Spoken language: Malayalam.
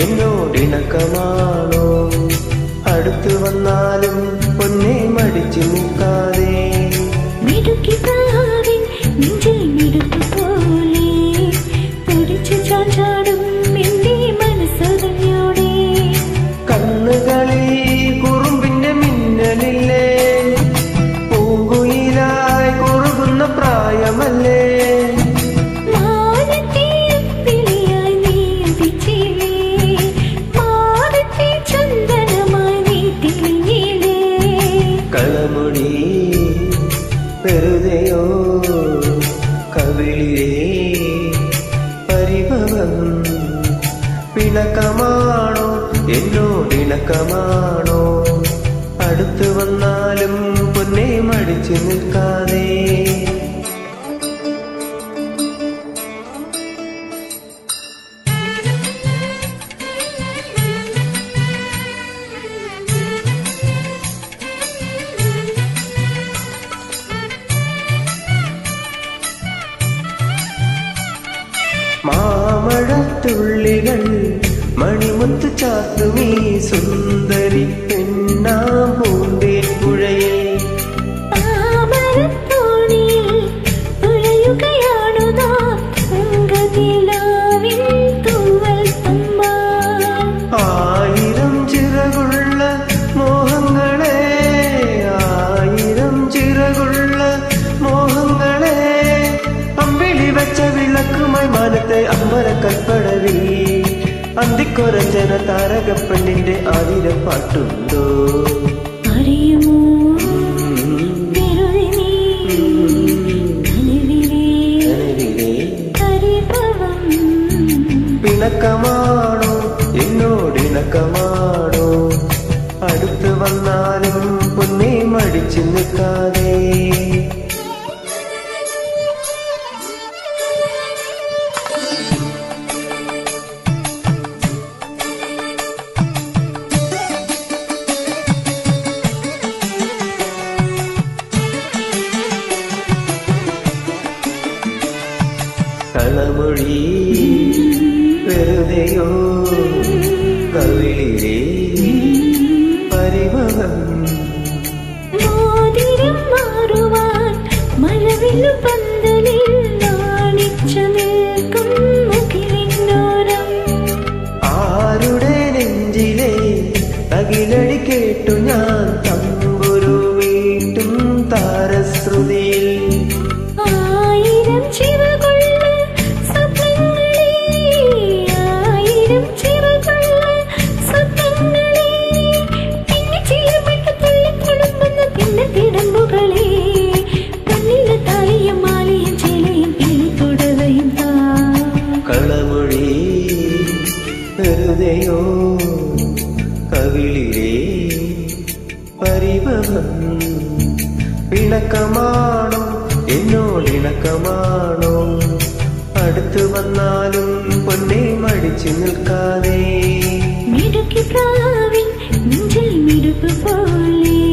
എന്നോടിണക്കമാണോ അടുത്തു വന്നാലും പൊന്നെ മടിച്ചു നിൽക്കാതെ കളമുടി വെറുതെയോ കവിളിലേ പരിഭവം പിണക്കമാണോ എന്നോടിണക്കമാണോ അടുത്തു വന്നാലും പൊന്നെ മടിച്ചു നിൽക്കാതെ മാമഴത്തുള്ളികൾ മണിമുത്ത് ചാത്തുമീ സുന്ദരി പെണ്ണാം പൂന്തേൻ ആയിരം ചിറകുള്ള മോഹങ്ങളെ ആയിരം ചിറകുള്ള മോഹങ്ങളെ. അമ്പിളി വെച്ച വിളക്കുമായി മാനത്തെ അമ്പര അന്തിക്കൊരഞ്ജന താരകപ്പെണ്ണിന്റെ ആതിരപ്പാട്ടുണ്ടോ? അറിയുമോ? പിണക്കമാണോ? എന്നോടിണക്കമാണോ അടുത്ത് വന്നാലും പൊന്നേ മടിച്ചു നിൽക്കാതെ. കളമൊഴി വെറുതെയോ? കവിളിലെ പരിമളം മോതിരം മാറുവാൻ പന്തലിൽ നാണിച്ചു ആരുടെ നെഞ്ചിലെ തകിലടി കേട്ടു ഞാൻ തമ്പുരു വീട്ടും താരശ്രുതിയിൽ പരിഭവം. ഇണക്കമാണോ? എന്നോട് ഇണക്കമാണോ? അടുത്തു വന്നാലും പൊന്നെ മടിച്ചു നിൽക്കാതെ. മിടുക്കി പ്രാവിൻ മിടുക്ക് പോലെ.